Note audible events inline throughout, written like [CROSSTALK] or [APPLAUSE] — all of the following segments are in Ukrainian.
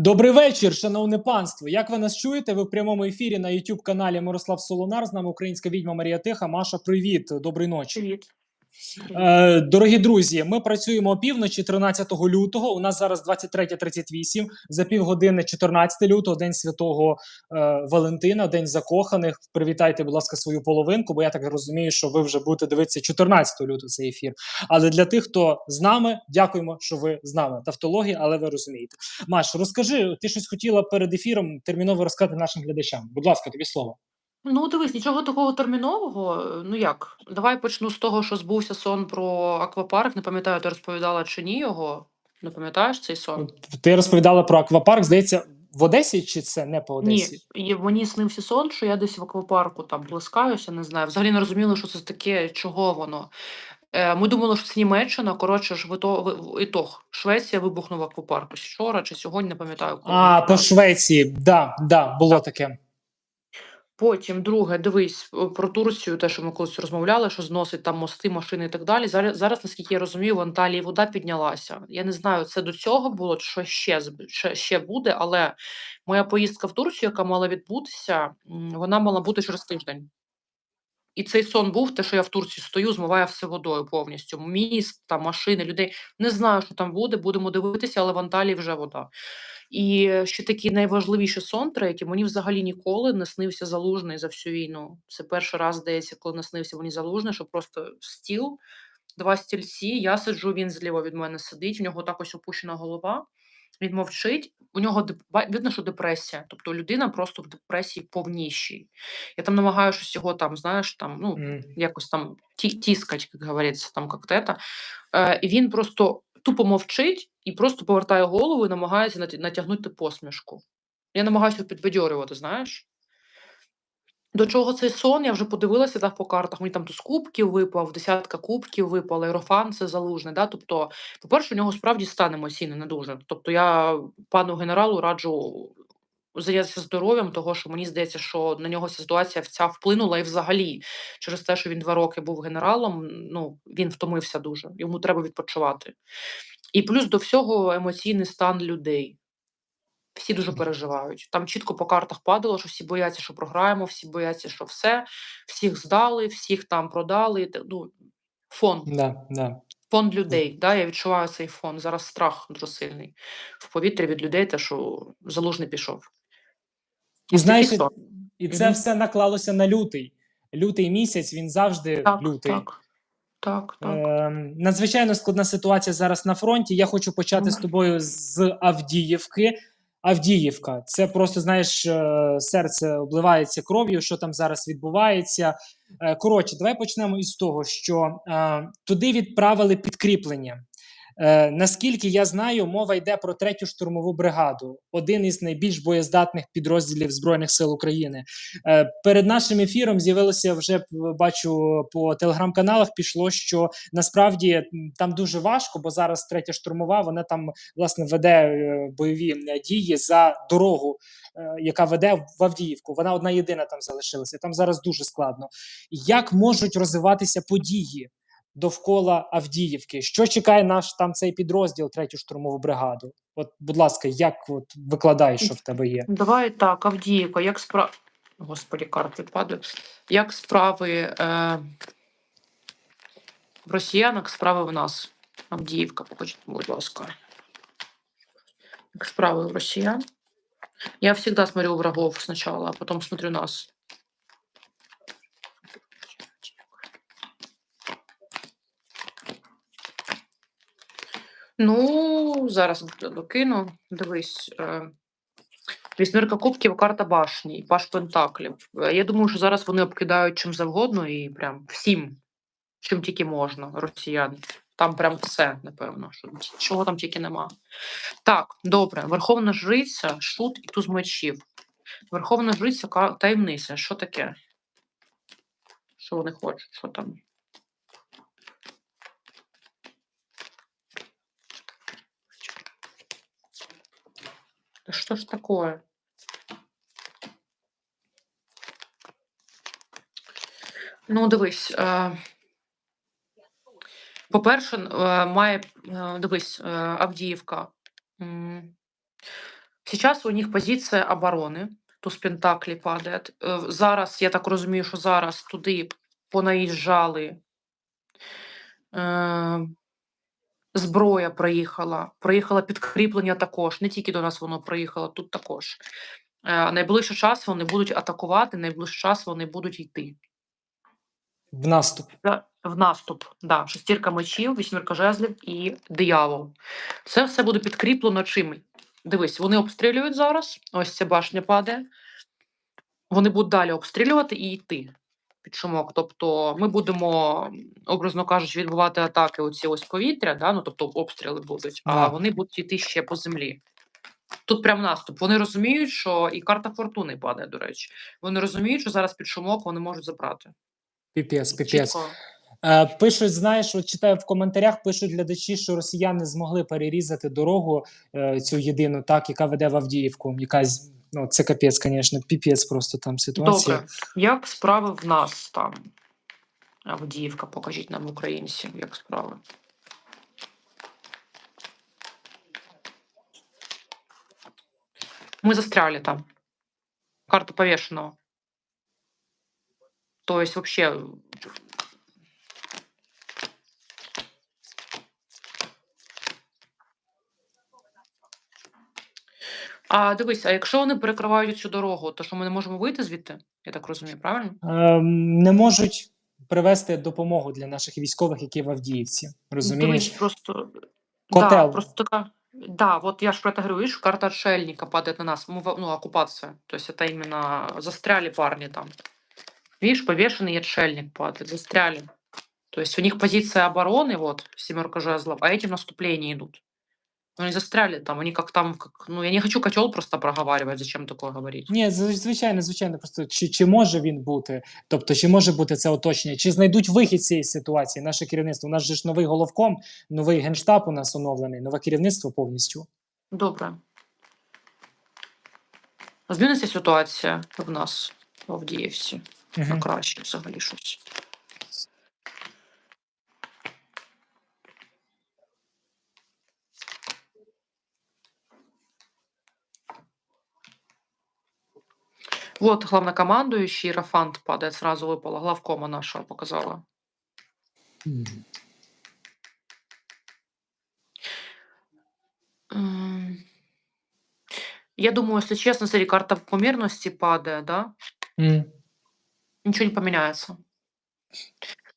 Добрий вечір, шановне панство. Як ви нас чуєте? Ви в прямому ефірі на youtube каналі Мирослав Солонар. З нами українська відьма Марія Тиха. Маша, привіт, доброї ночі. Привіт. Е, дорогі друзі, ми працюємо опівночі 13 лютого. У нас зараз 23.38, за півгодини 14 лютого, день святого е, Валентина, день закоханих. Привітайте, будь ласка, свою половинку, бо я так розумію, що ви вже будете дивитися 14 лютого цей ефір. Але для тих, хто з нами, дякуємо, що ви з нами. Тавтологія, але ви розумієте. Маш, розкажи, ти щось хотіла перед ефіром терміново розказати нашим глядачам. Будь ласка, тобі слово. Ну, дивись, нічого такого термінового. Ну як? Давай почну з того, що збувся сон про аквапарк. Не пам'ятаю, ти розповідала чи ні його. Не пам'ятаєш цей сон? Ти розповідала про аквапарк. Здається, в Одесі чи це не по Ні, Одесі? і мені снився сон, що я десь в аквапарку там плескаюся, не знаю. Взагалі не розуміла, що це таке, чого воно. Е, Ми думали, що це Німеччина. Коротше ж, ітог. Швеція вибухнула аквапарку. Вчора чи сьогодні, не пам'ятаю. коли А, по Швеції, да, да, було таке. Потім, друге, дивись про Турцію, те, що ми колись розмовляли, що зносить там мости, машини і так далі. Зараз, зараз наскільки я розумію, в Анталії вода піднялася. Я не знаю, це до цього було, що ще, ще, ще буде, але моя поїздка в Турцію, яка мала відбутися, вона мала бути через тиждень. І цей сон був, те, що я в Турції стою, змиває все водою повністю. Міст, там, машини, людей. Не знаю, що там буде, будемо дивитися, але в Анталії вже вода. І е, ще такий найважливіший сон третій. Мені взагалі ніколи не снився залужний за всю війну. Це перший раз, здається, коли не снився мені залужний, що просто стіл, два стільці, я сиджу, він зліва від мене сидить, у нього так ось опущена голова. Він мовчить, у нього видно, що депресія. Тобто людина просто в депресії повнішій. Я там намагаюся щось його там, знаєш, там, ну, М. якось там ті- тискать, як говориться, там як тета. Е, і він просто тупо мовчить і просто повертає голову і намагається натягнути посмішку. Я намагаюся підбадьорювати, знаєш. До чого цей сон? Я вже подивилася так по картах. Мені там то з кубків випав, десятка кубків випало, Єрофан це залужний. Да? Тобто, по-перше, у нього справді стан емоційний не дуже. Тобто, я пану генералу раджу зайнятися здоров'ям, того що мені здається, що на нього ситуація ця вплинула і взагалі через те, що він два роки був генералом, ну він втомився дуже. Йому треба відпочивати. І плюс до всього емоційний стан людей. Всі дуже переживають. Там чітко по картах падало, що всі бояться, що програємо, всі бояться, що все, всіх здали, всіх там продали. Ну, фон, Да, да. фон людей. Да, я відчуваю цей фон. Зараз страх дуже сильний в повітрі від людей, те, що залужний пішов. І знаєш, і це Мгм. все наклалося на лютий. Лютий місяць, він завжди Так, лютий. так, так, так. Е, надзвичайно складна ситуація зараз на фронті. Я хочу почати з тобою з Авдіївки. Авдіївка, це просто знаєш, е, серце обливається кров'ю, що там зараз відбувається. Е, Коротше, давай почнемо із того, що е, туди відправили підкріплення. Е, наскільки я знаю, мова йде про третю штурмову бригаду, один із найбільш боєздатних підрозділів Збройних сил України. Е, перед нашим ефіром з'явилося вже бачу по телеграм-каналах. Пішло, що насправді там дуже важко, бо зараз третя штурмова. Вона там власне веде е, бойові дії за дорогу, е, яка веде в Авдіївку. Вона одна єдина там залишилася. Там зараз дуже складно. Як можуть розвиватися події? Довкола Авдіївки, що чекає наш там цей підрозділ, третю штурмову бригаду? От, будь ласка, як от викладай, що в тебе є? Давай так, Авдіївка, як справи. Господі, карти падають. Як справи е... в росіян, як справи в нас? Авдіївка, покажіть, будь ласка. Як справи у росіян? Я всегда смотрю врагов сначала, а потом смотрю нас. Ну, зараз докину. Дивись. Е... Вісьмірка кубків, карта башні, паш пентаклів. Е, Я думаю, що зараз вони обкидають чим завгодно і прям всім, чим тільки можна, росіян. Там прям все, напевно, що чого там тільки нема. Так, добре. Верховна жриця, шут і туз мечів. Верховна жриця таємниця. Що таке? Що вони хочуть? Що там? Что ж такое? Ну, дивись. Е, по-перше, е, має е, дивись, Авдіївка. Сейчас у них позиція оборони. Туз Пентаклі падає. Зараз, я так розумію, що зараз туди понаїжджали. Зброя проїхала. Проїхало підкріплення також. Не тільки до нас воно проїхало, тут також. Е, найближчий час вони будуть атакувати, найближчий час вони будуть йти. В наступ. В наступ, да, шестірка мечів, вісьмірка жезлів і диявол. Це все буде підкріплено чим? Дивись, вони обстрілюють зараз. Ось ця башня падає. Вони будуть далі обстрілювати і йти під шумок. Тобто ми будемо, образно кажучи, відбувати атаки оці ось повітря, да? ну, тобто обстріли будуть, а вони будуть йти ще по землі. Тут прям наступ. Вони розуміють, що і карта фортуни падає, до речі. Вони розуміють, що зараз під шумок вони можуть забрати. Піпець, піпець. Е, пишуть, знаєш, от читаю в коментарях, пишуть глядачі, що росіяни змогли перерізати дорогу е, цю єдину, так, яка веде в Авдіївку. Якась, ну, це капець, звісно, піпець просто там ситуація. Добре. Як справи в нас там? Авдіївка, покажіть нам українці, як справи. Мы застряли там. Карта повешенного. То есть вообще... А дивись, а якщо вони перекривають цю дорогу, то що ми не можемо вийти звідти? Я так розумію, правильно? Ем, не можуть привезти допомогу для наших військових, які в Авдіївці. Дивись, Розумієш? просто... Котел. Да, просто такая... Да, вот я же про это говорю, видишь, карта отшельника падает на нас, мы, во- ну, оккупация, то есть это именно застряли парни там. Видишь, повешенный отшельник падает, застряли. То есть у них позиция обороны, вот, семерка жезлов, а эти в наступление идут. Ну, они застряли там, они как там, как, ну, я не хочу котел просто проговаривать, зачем такое говорить. Ні, зв- звичайно, звичайно. Просто чи, чи може він бути? Тобто, чи може бути це оточення? Чи знайдуть вихід з цієї ситуації? Наше керівництво? У нас же ж новий головком, новий генштаб у нас оновлений, нове керівництво повністю. Добре. Зміниться ситуація в нас в Авдіївці. На краще взагалі щось. Вот главнокомандующий Рафант падает, сразу выпала. Главкома нашего показала. Я думаю, если честно, смотри, карта померности падает, да? М. Ничего не поменяется.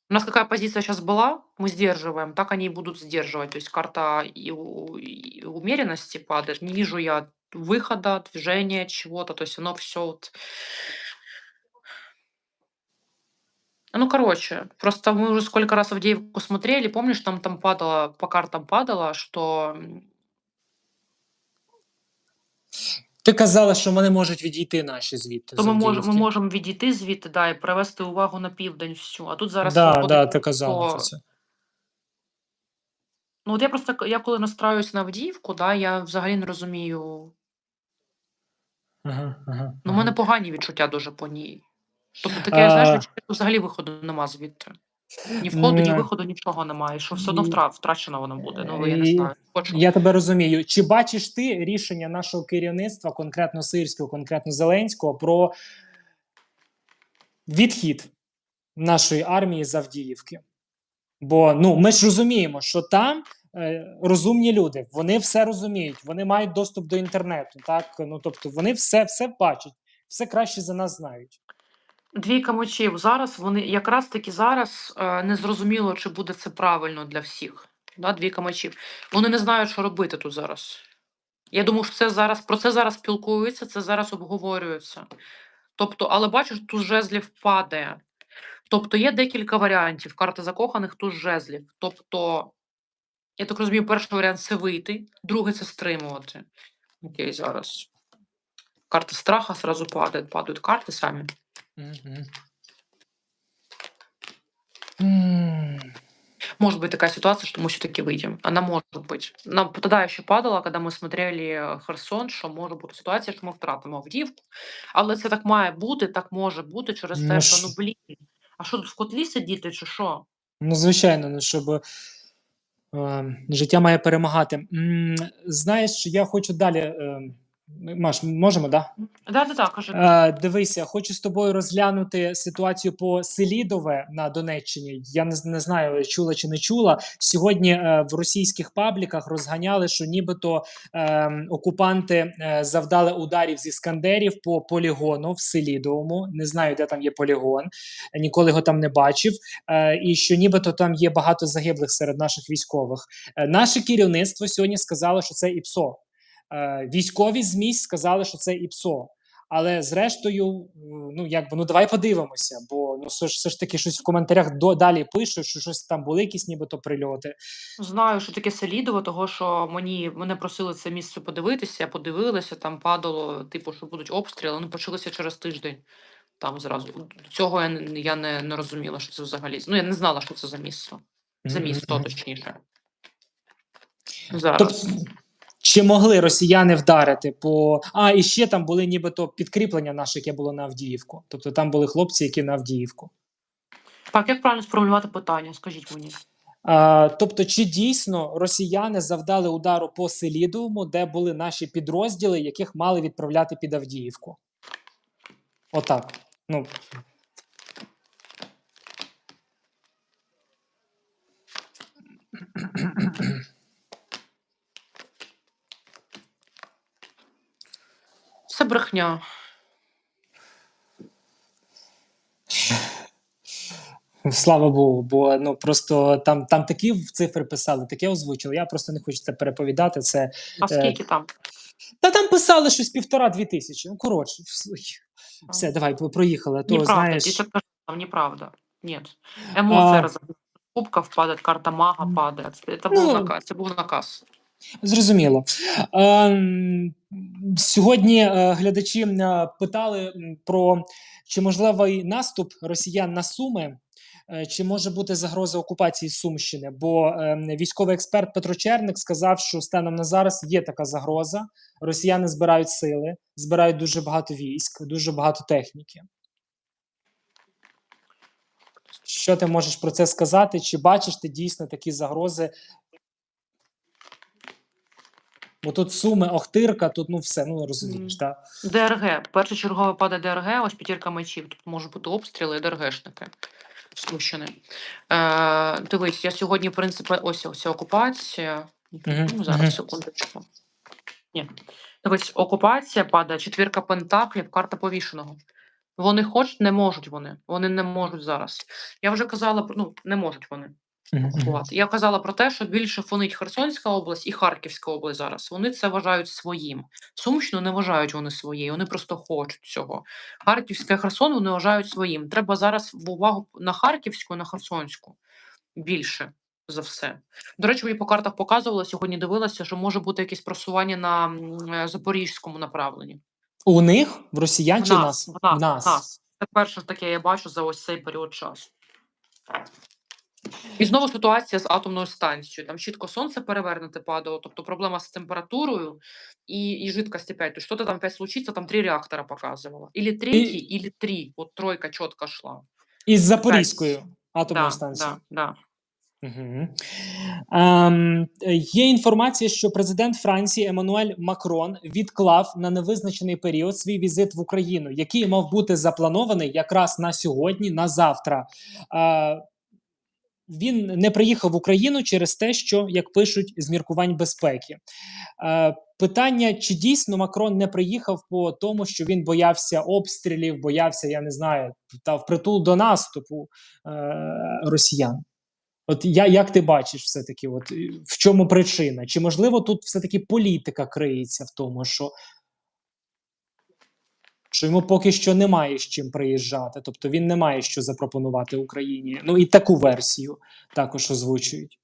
У нас какая позиция сейчас была, мы сдерживаем, так они и будут сдерживать. То есть карта и и умеренности падает. Не вижу я выхода, движения, чего-то. То есть оно все вот... Ну, короче, просто мы уже сколько раз Авдеевку смотрели, помнишь, там, там падало, по картам падало, что Ти казала, що вони можуть відійти наші звідти. то з ми, мож, ми Авдіївки. можемо відійти звідти, да, і привести увагу на південь всю. А тут зараз Да, виходить, да, ти казала що- про це. Ну, от я просто к- я коли настраюсь на Авдіївку, да, я взагалі не розумію. Ага, ага, Ну, у ага. мене погані відчуття дуже по ній. Тобто таке, знаєш, А. відчуття, що взагалі виходу нема звідти. Ні входу, ні М. виходу, нічого немає. Що все одно І- втра- втрачено воно буде. Ну, я не І- знаю. Хочу. Я тебе розумію. Чи бачиш ти рішення нашого керівництва, конкретно сирського, конкретно Зеленського, про відхід нашої армії з Авдіївки? Бо ну ми ж розуміємо, що там розумні люди, вони все розуміють, вони мають доступ до інтернету. Так, ну тобто вони все, все бачать, все краще за нас знають. Двійка мечів. Зараз вони якраз таки зараз е, не зрозуміло, чи буде це правильно для всіх. Да, двійка мечів. Вони не знають, що робити тут зараз. Я думаю, що це зараз про це зараз спілкуються, це зараз обговорюється. Тобто, але бачиш, тут жезлів падає. Тобто є декілька варіантів. Карта закоханих тут жезлів. Тобто, я так розумію, перший варіант це вийти, другий це стримувати. Окей, зараз. Карта страха зразу падає, падають карти самі. Мгм. М. Может быть такая ситуация, что мы все-таки выйдем. Она может быть. Нам тогда еще падало, когда ми смотрели е, Херсон, що може бути ситуація, що ми втратимо Авдіївку. Але це так має бути, так може бути через Ну те, ж- що ну блін. А що тут в котлі сидіти, чи що? Ну, звичайно, ну, щоб е, життя має перемагати. Знаєш, я хочу далі е, Маш, можемо, да? Да, да, да, кажи. Е, дивися, хочу з тобою розглянути ситуацію по Селідове на Донеччині. Я не, не знаю, чула чи не чула. Сьогодні е, в російських пабліках розганяли, що нібито е, окупанти е, завдали ударів з іскандерів по полігону в Селідовому. Не знаю, де там є полігон, ніколи його там не бачив. Е, і що нібито там є багато загиблих серед наших військових. Е, наше керівництво сьогодні сказало, що це ІПСО. Е, військові ЗМІ сказали, що це ІПСО. Але зрештою, ну якби ну давай подивимося, бо ну все ж все ж таки щось в коментарях до далі пишуть, що щось там були якісь нібито прильоти. Знаю, що таке Селідово, того що мені мене просили це місце подивитися, я подивилася, там падало, типу, що будуть обстріли, вони почалися через тиждень. Там зразу. Цього я, не- я не, не розуміла, що це взагалі. Ну, я не знала, що це за місце. За місто, мгм. точніше. Тобто, Зараз. Чи могли росіяни вдарити по а і ще там були нібито підкріплення наше, яке було на Авдіївку. Тобто там були хлопці, які на Авдіївку. Так, як правильно сформулювати питання? Скажіть мені. А, тобто, чи дійсно росіяни завдали удару по Селідовому, де були наші підрозділи, яких мали відправляти під Авдіївку? Отак. Ну, Це брехня. Слава Богу, бо ну просто там, там такі в цифри писали, таке озвучили. Я просто не хочу це переповідати. Це А Е, скільки там? та там писали щось півтора-дві тисячі. Ну коротше, вс- все, давай по- проїхали. а То Неправда, знаєш, ты сейчас скажи, там неправда. Нет. Эмоция А. разобралась. Кубков падает, карта мага падает. Это Ну, был наказ. Это был наказ. Зрозуміло. Ем, сьогодні е, глядачі е, питали про чи можливий наступ росіян на Суми, е, чи може бути загроза окупації Сумщини? Бо ем, військовий експерт Петро Черник сказав, що станом на зараз є така загроза. Росіяни збирають сили, збирають дуже багато військ, дуже багато техніки. Що ти можеш про це сказати? Чи бачиш ти дійсно такі загрози Бо тут суми, Охтирка, тут ну все, ну розумієш, так. ДРГ. Першочергове падає ДРГ, ось п'ятірка мечів. Тут можуть бути обстріли і ДРГшники. Сумщини. Е, дивись, я сьогодні, в принципі, ось ось окупація. Мгм, Ну, зараз, мгм. секундочку. Ні. Дивись, окупація падає, четвірка пентаклів, карта повішеного. Вони хочуть, не можуть вони. Вони не можуть зараз. Я вже казала, ну, не можуть вони. Окупувати. Я казала про те, що більше фонить Херсонська область і Харківська область зараз. Вони це вважають своїм. Сумщину не вважають вони своєю, вони просто хочуть цього. Харківська і Херсон вони вважають своїм. Треба зараз в увагу на Харківську, на Херсонську більше за все. До речі, мені по картах показували сьогодні. Дивилася, що може бути якесь просування на е, запорізькому направленні. У них в росіян чи в нас, нас? в нас, В нас. в нас. Це перше таке я бачу за ось цей період часу. І знову ситуація з атомною станцією. Там чітко сонце перевернуте падало, тобто проблема з температурою і, і жидкості 5. То что-то там опять случится, там три реактора показывало. Или третий, или три. Вот тройка чітко шла. Із Запорізькою атомною Да, станцією. да, да. Угу. Ем, є інформація, що президент Франції Еммануель Макрон відклав на невизначений період свій візит в Україну, який мав бути запланований якраз на сьогодні, на завтра. Е, він не приїхав в Україну через те, що, як пишуть, з міркувань безпеки. Е, питання: чи дійсно Макрон не приїхав по тому, що він боявся обстрілів, боявся, я не знаю, та впритул до наступу е, росіян? От я як ти бачиш, все таки, от в чому причина? Чи можливо тут все таки політика криється в тому, що, що йому поки що немає з чим приїжджати, тобто він не має що запропонувати Україні. Ну і таку версію також озвучують.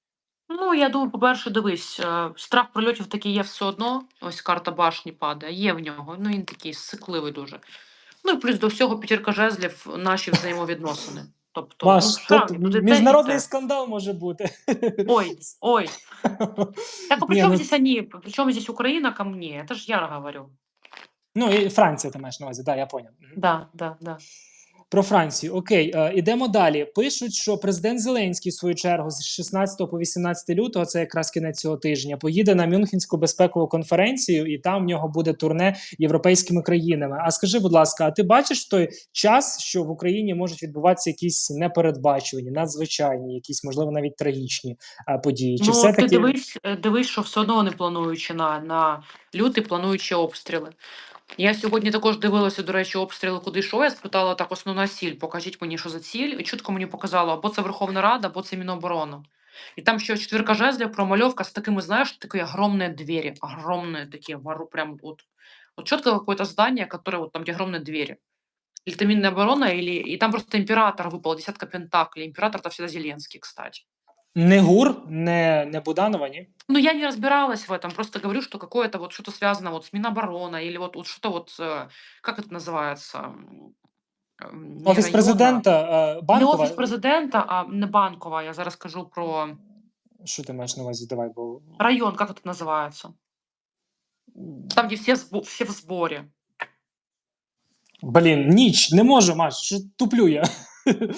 Ну, я думаю, по-перше, дивись, е, страх прильотів такий є все одно. Ось карта башні падає, є в нього. Ну, він такий сикливий дуже. Ну і плюс до всього п'ятірка жезлів, наші взаємовідносини. Тобто, Маш, ну, тут ну, міжнародний це? скандал може бути. Ой, ой. [LAUGHS] Так а при чем ну, здесь они? При чем здесь Украина ко мне? Это ж я говорю. Ну і Франція, ти маєш на увазі, да, я поняв. Да, да, да. Про Францію. Окей, е, ідемо далі. Пишуть, що президент Зеленський, в свою чергу, з 16 по 18 лютого, це якраз кінець цього тижня, поїде на Мюнхенську безпекову конференцію, і там в нього буде турне європейськими країнами. А скажи, будь ласка, а ти бачиш в той час, що в Україні можуть відбуватися якісь непередбачувані, надзвичайні, якісь можливо навіть трагічні е, події? Чи ну, все ти таки дивись, е, дивись, що все одно не плануючи на, на лютий, плануючи обстріли. Я сьогодні також дивилася, до речі, обстріли, куди йшов. Я спитала так, основна ціль. Покажіть мені, що за ціль. І чітко мені показало, або це Верховна Рада, або це Міноборони. І там ще четвірка жезлів, промальовка з такими, знаєш, такие огромные двери, огромные такие, вору, прям вот, вот четко какое-то здание, которое вот там, где огромные двери. Или это Миноборона, или... И там просто император выпал, десятка пентаклей. Император это всегда Зеленский, кстати. не ГУР, не, не Буданова, ні? Ну, я не разбиралась в этом, просто говорю, что какое-то вот что-то связано вот с Минобороны или вот, вот что-то вот, э, как это называется? м, м, не Офіс районна, президента е, Не банкова. офіс президента, а не банкова. Я зараз скажу про Що ти маєш на увазі? Давай, бо район, как это называется? Там, где все, сбо- все в сборе. Блін, ніч, не можу, Маш, що туплю я. [LAUGHS]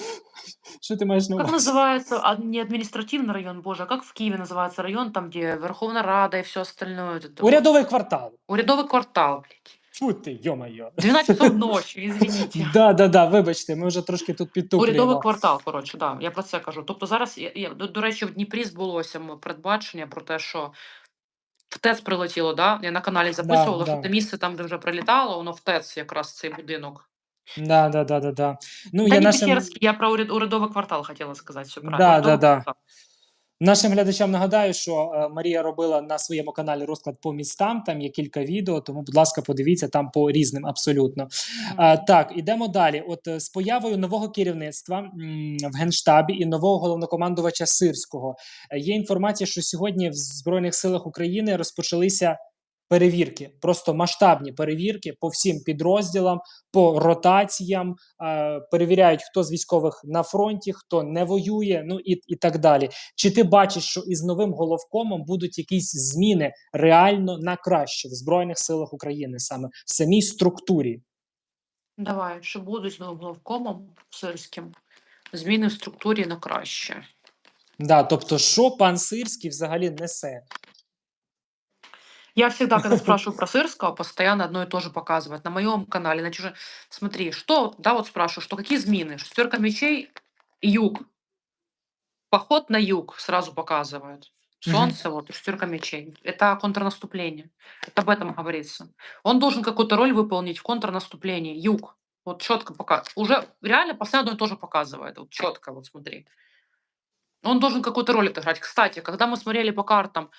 Що ти маєш на Как увазі? называется, а, не административный район, боже, а как в Киеве называется район, там, где Верховная Рада и все остальное? вот это вот? Урядовий квартал. Урядовый квартал, блядь. Фу ти, йо-моє. 12 часов ночі, извините. Да, да, да, вибачте, ми вже трошки тут Урядовий підтуплюємо. квартал, коротше, да, я про це кажу. Тобто зараз, я, я, до, до речі, в Дніпрі збулося м- передбачення про те, що в ТЕЦ прилетіло, да? Я на каналі записувала, що да. те місце там, де вже прилітало, воно в ТЕЦ якраз цей будинок. Да, да, да, да, да. Ну, Та я не нашим, Печерський, я про уряд, урядовий квартал хотіла сказати, все правильно. Да, да, да. квартал. нашим глядачам нагадаю, що е, Марія робила на своєму каналі розклад по містам. Там є кілька відео, тому, будь ласка, подивіться там по різним абсолютно. А, так, ідемо далі. От е, з появою нового керівництва м, в генштабі і нового головнокомандувача Сирського е, є інформація, що сьогодні в збройних силах України розпочалися. Перевірки, просто масштабні перевірки по всім підрозділам, по ротаціям, е, перевіряють, хто з військових на фронті, хто не воює, ну і, і так далі. Чи ти бачиш, що із новим головкомом будуть якісь зміни реально на краще в Збройних силах України, саме в самій структурі? Давай, що будуть з новим главкомом сирським? Зміни в структурі на краще. Да, тобто, що пан Сирський взагалі несе? Я всегда, когда спрашиваю про Сырского, постоянно одно и то же показывают. На моем канале, на чужом. Смотри, что, да, вот спрашиваю, что какие змины? Шестерка мечей юг. Поход на юг сразу показывают. Мгм. Солнце, вот, и шестерка мечей. Это контрнаступление. Это об этом говорится. Он должен какую-то роль выполнить в контрнаступлении. Юг. Вот четко пока. Уже реально постоянно одно и то же показывает. Вот четко, вот смотри. Он должен какую-то роль отыграть. Кстати, когда мы смотрели по картам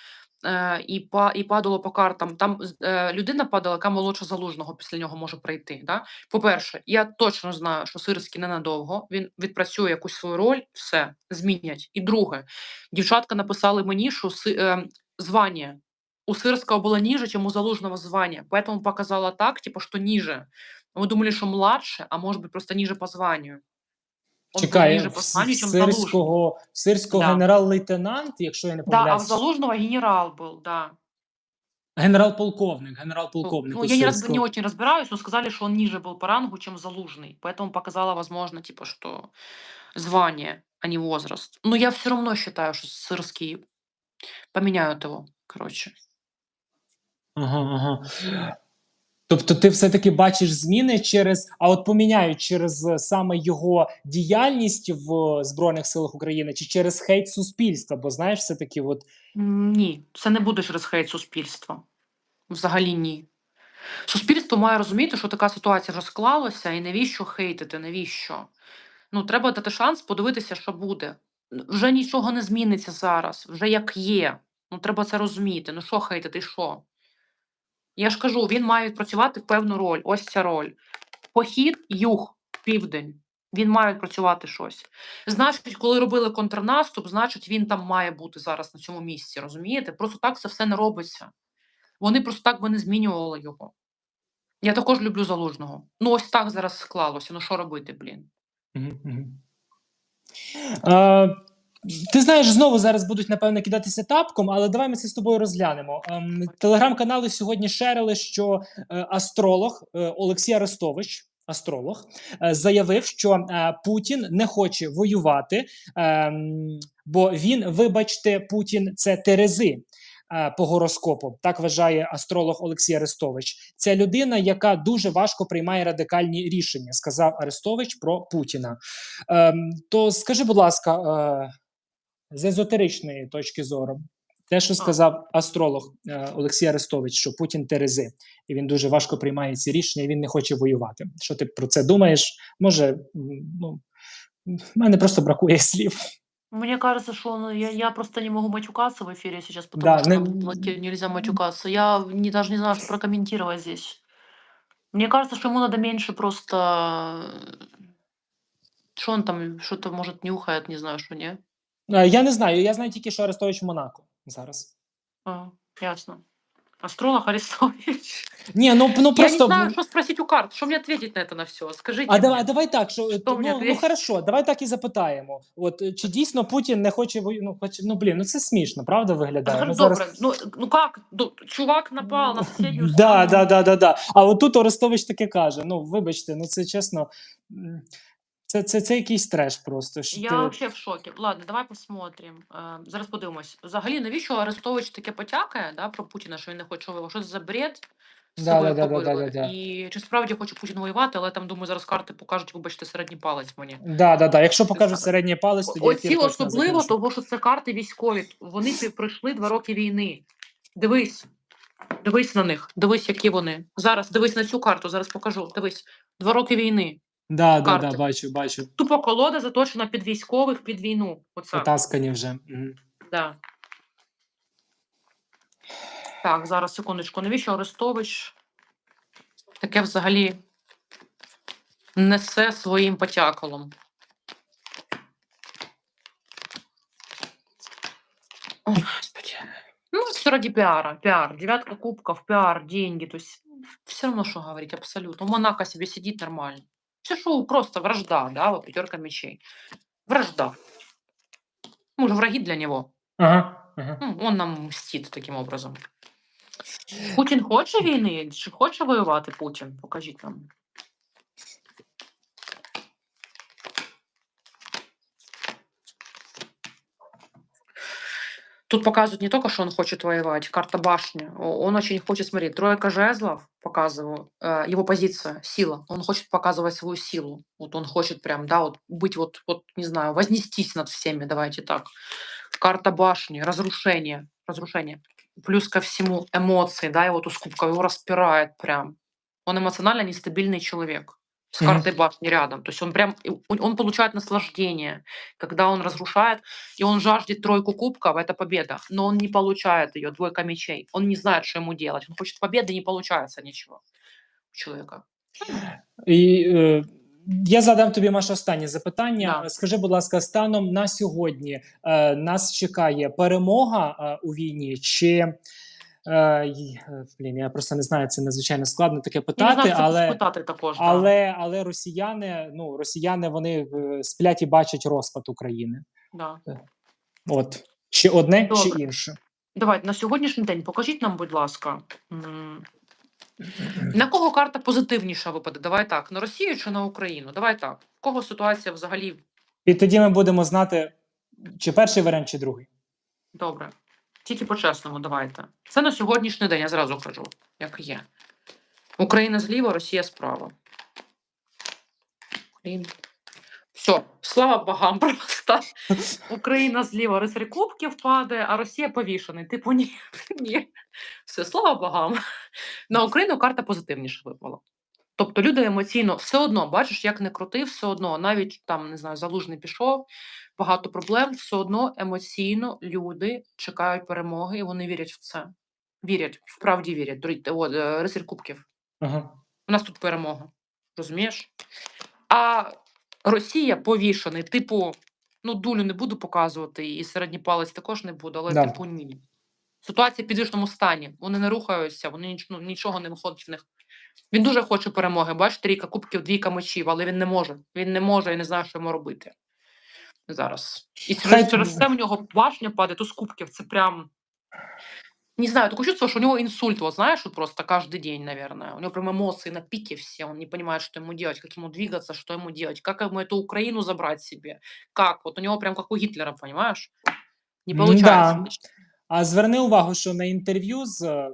і, па, і падало по картам, там з- е, людина падала, яка молодша залужного після нього може прийти. Да? По-перше, я точно знаю, що Сирський ненадовго, він відпрацює якусь свою роль, все, змінять. І друге, дівчатка написали мені, що си, е, звання у Сирського було ниже, чем у Залужного звания. Поэтому показала так, типа, что ниже. Мы думали, что младше, а может быть просто ниже по званию. Он был Чекай, ниже в по С- званию, чем Залужный. Сирського, Сирського Да. генерал-лейтенант, якщо я не Да, а в помиляюсь, Залужного генерал был, да. генерал-полковник, Ну, генерал-полковник. Ну, у я не, раз, Сирського. не очень разбираюсь, но сказали, что он ниже был по рангу, чем Залужный. Поэтому показала, возможно, типа, что звание, а не возраст. Но я все равно считаю, что Сырский поменяют его, короче. Ага, ага. Тобто ти все-таки бачиш зміни через, а от поміняють через е, саме його діяльність в Збройних силах України чи через хейт суспільства? Бо знаєш, все-таки, от Ні, це не буде через хейт суспільства. Взагалі ні. Суспільство має розуміти, що така ситуація вже склалася, і навіщо хейтити, навіщо? Ну, треба дати шанс подивитися, що буде. Вже нічого не зміниться зараз, вже як є. Ну, треба це розуміти. Ну, що хейтити, що? Я ж кажу, він має відпрацювати певну роль. Ось ця роль. Похід, юг, південь. Він має відпрацювати щось. Значить, коли робили контрнаступ, значить, він там має бути зараз на цьому місці. Розумієте? Просто так це все не робиться. Вони просто так би не змінювали його. Я також люблю залужного. Ну, ось так зараз склалося. Ну, що робити, блін? Мгм, мгм. Е, ти знаєш, знову зараз будуть напевно кидатися тапком, але давай ми це з тобою розглянемо. Ем, Телеграм-канали сьогодні шерили, що е, астролог е, Олексій Арестович астролог, е, заявив, що Путін не хоче воювати, ем, бо він, вибачте, Путін це Терези. По гороскопу так вважає астролог Олексій Арестович. Це людина, яка дуже важко приймає радикальні рішення, сказав Арестович про Путіна. Ем, то скажи, будь ласка, з езотеричної точки зору, те, що сказав астролог е, Олексій Арестович, що Путін Терези, і він дуже важко приймає ці рішення, і він не хоче воювати. Що ти про це думаєш? Може, ну в мене просто бракує слів. Мне кажется, что он, я, я просто не могу матюкаться в эфире сейчас, потому Да, что не- там нельзя матюкаться. Я не, даже не знаю, что прокомментировать здесь. Мне кажется, что ему надо меньше просто... Что он там, что-то, может, нюхает, не знаю, что не. Е, Я не знаю. Я знаю тільки, що Арестович в Монако зараз. А, ясно. Астролог Арестович. Ні, ну ну Я не знаю, что спросить у карт. Что мне ответить на это на все? Скажите А давай, давай так, що Що ну, мені ну хорошо, давай так і запитаємо. От е, чи дійсно Путін не хоче ну, хоч, ну блін, ну це смішно, правда виглядає? Скажи, Ми зараз... добре, ну, ну как? Ну, чувак напал на Да, страну. да, да, да, да. А от тут Орестович таке каже: ну, вибачте, ну це чесно, це, це, це якийсь треш просто. що Я ти- вообще в шокі. Ладно, давай посмотрим. Е, зараз подивимось. Взагалі, навіщо Арестович таке потякає да, про Путіна, що він не хоче воювати? Що це за бред? З Да, собою да, да, да, да, да, да. І чи справді хоче Путін воювати, але там, думаю, зараз карти покажуть, вибачте, середній палець мені. Да, да, да. Якщо покажуть середній палець, тоді Оці ефір точно особливо, закінчу. того, що це карти військові. Вони пі- пройшли два роки війни. Дивись. Дивись на них, дивись, які вони. Зараз дивись на цю карту, зараз покажу. Дивись, два роки війни. Да, да, да, карти. бачу, бачу. Тупо колода заточена під військових, під війну. Оце. Потаскані вже. Мгм. Да. Так, зараз секундочку. Навіщо Арестович таке взагалі несе своїм потяколом? О, Господи. Ну, все ради пиара. Пиар. Девятка кубков, пиар, деньги. То есть все равно, что говорить, абсолютно. Монако себе сидит нормально. Все шоу просто вражда, да, вот пятерка мечей. Вражда. Мы же враги для него. Ага, ага. Ну, он нам мстит таким образом. Путін хоче війни? Чи хоче воювати Путін? Покажіть нам. Тут показывают не только, что он хочет воевать, карта башни. Он очень хочет, смотри, тройка жезлов, показываю, э, его позиция, сила. Он хочет показывать свою силу. Вот он хочет прям, да, вот быть вот, вот, не знаю, вознестись над всеми, давайте так. Карта башни, разрушение, разрушение. Плюс ко всему эмоции, да, его тут с кубков, его распирает прям. Он эмоционально нестабильный человек с картой башни рядом. То есть он прям, он, он получает наслаждение, когда он разрушает, и он жаждет тройку кубков, это победа, но он не получает ее, двойка мечей. Он не знает, что ему делать. Он хочет победы, не получается ничего у человека. І е, я задам тобі Маша останнє запитання. Да. Скажи, будь ласка, станом на сьогодні е, нас чекає перемога е, у війні, чи блін, я просто не знаю, це надзвичайно складно таке питати, знаю, але, спитати також. да. але, але росіяни, ну росіяни вони е, сплять і бачать розпад України. Да. От чи одне, чи інше. Давайте на сьогоднішній день покажіть нам, будь ласка, на кого карта позитивніша випаде? Давай так. На Росію чи на Україну? Давай так. В кого ситуація взагалі І тоді ми будемо знати, чи перший варіант, чи другий. добре? Тільки по-чесному, давайте. Це на сьогоднішній день, я зразу кажу, як є. Україна зліва, Росія справа. Все, слава богам просто. Україна зліва, рицарь кубків падає, а Росія повішений. Типу, ні, [LAUGHS] ні. Все, слава богам. На Україну карта позитивніше випала. Тобто люди емоційно все одно, бачиш, як не крути, все одно, навіть там, не знаю, залужний пішов, багато проблем, все одно емоційно люди чекають перемоги і вони вірять в це. Вірять, справді вірять. Дорі- От, е, рицарь кубків. Ага. У нас тут перемога. Розумієш? А Росія повішений, типу, ну, дулю не буду показувати, і середній палець також не буду, але Да. типу ні. Ситуація в підвішеному стані. Вони не рухаються, вони ніч, ну, нічого не виходить в них. Він дуже хоче перемоги. Бачиш, трійка кубків, двійка мечів, але він не може. Він не може і не знає, що йому робити. Зараз. І через, Хай- через це в нього башня падає, то з кубків. Це прям. Не знаю, такое чувство, что у него инсульт, вот знаешь, вот просто каждый день, наверное. У него прям эмоции на пике все, он не понимает, что ему делать, как ему двигаться, что ему делать, как ему эту Украину забрать себе, как. Вот у него прям как у Гитлера, понимаешь? Не получается. Да. А зверни увагу, що на інтерв'ю з е,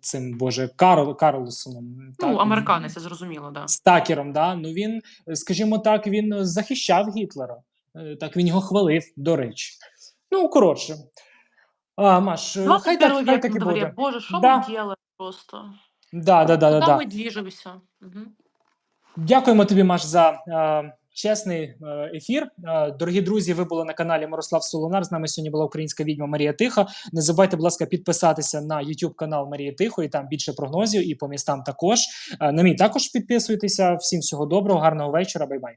цим боже Карл Карлсоном, Ну, американець, я зрозуміла, да. з Такером, да, ну він, скажімо так, він захищав Гітлера. Е, Так він його хвалив, до речі. Ну, коротше. А, Маш, е, хай 21 так, хай век так на і дворе. буде. Боже, что Да. мы делаем просто? Да, да, да, да, Куда да. мы движемся? Мгм. Дякуємо тобі, Маш, за е, чесний е, ефір. Е, дорогі друзі, ви були на каналі Мирослав Солонар. З нами сьогодні була українська відьма Марія Тиха. Не забувайте, будь ласка, підписатися на YouTube канал Марії і Там більше прогнозів і по містам також. Е, на мій також підписуйтеся. Всім всього доброго, гарного вечора. Бай-бай.